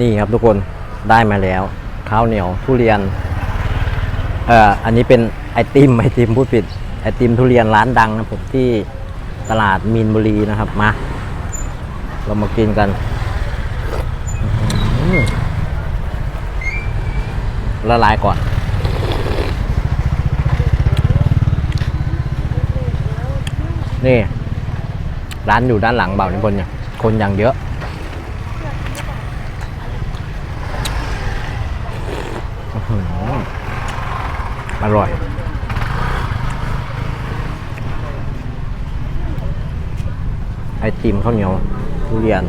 นี่ครับทุกคนได้มาแล้วข้าวเหนียวทุเรียนเอ่ออันนี้เป็นไอติมไอติมพูดผิดไอติมทุเรียนร้านดังนะผมที่ตลาดมีนบุรีนะครับมา เรามากินกันละลายก่อน นี่ ร้านอยู่ด้านหลังเบานิพนธ์เนี่ย คนอย่างเยอะ อื้อหือ อร่อย ไอติมข้าวเหนียวทุเรียน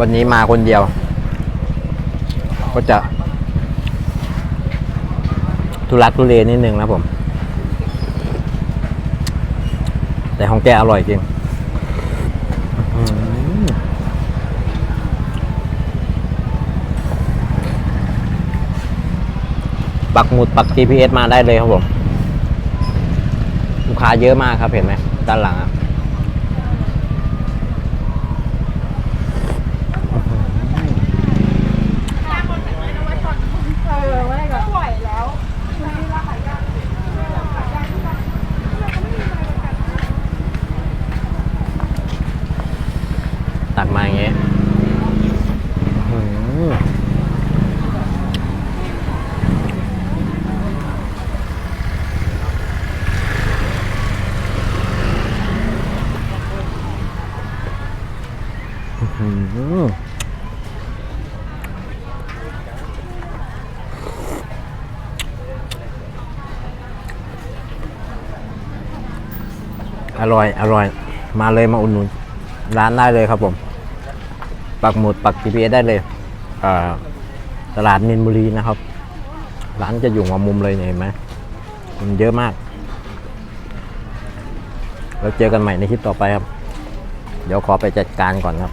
วันนี้มาคนเดียว ก็จะ ทุลักทุเลนิดนึงนะผม แต่ของแกอร่อยจริงปักหมุดปัก GPS มาได้เลยครับผม ลูกค้าเยอะมากครับเห็นไหมด้านหลังอะ เออไม่ก็ไหวแล้วไม่ละขายยาก ตักมาอย่างเงี้ยอร่อย อร่อย มาเลยมาอุดหนุนร้านได้เลยครับผม ปักหมุดปัก GPS ได้เลยตลาดมินบุรีนะครับ ร้านจะอยู่หัวมุมเลยเนี่ยเห็นไหมมันเยอะมากเราเจอกันใหม่ในคลิปต่อไปครับ เดี๋ยวขอไปจัดการก่อนครับ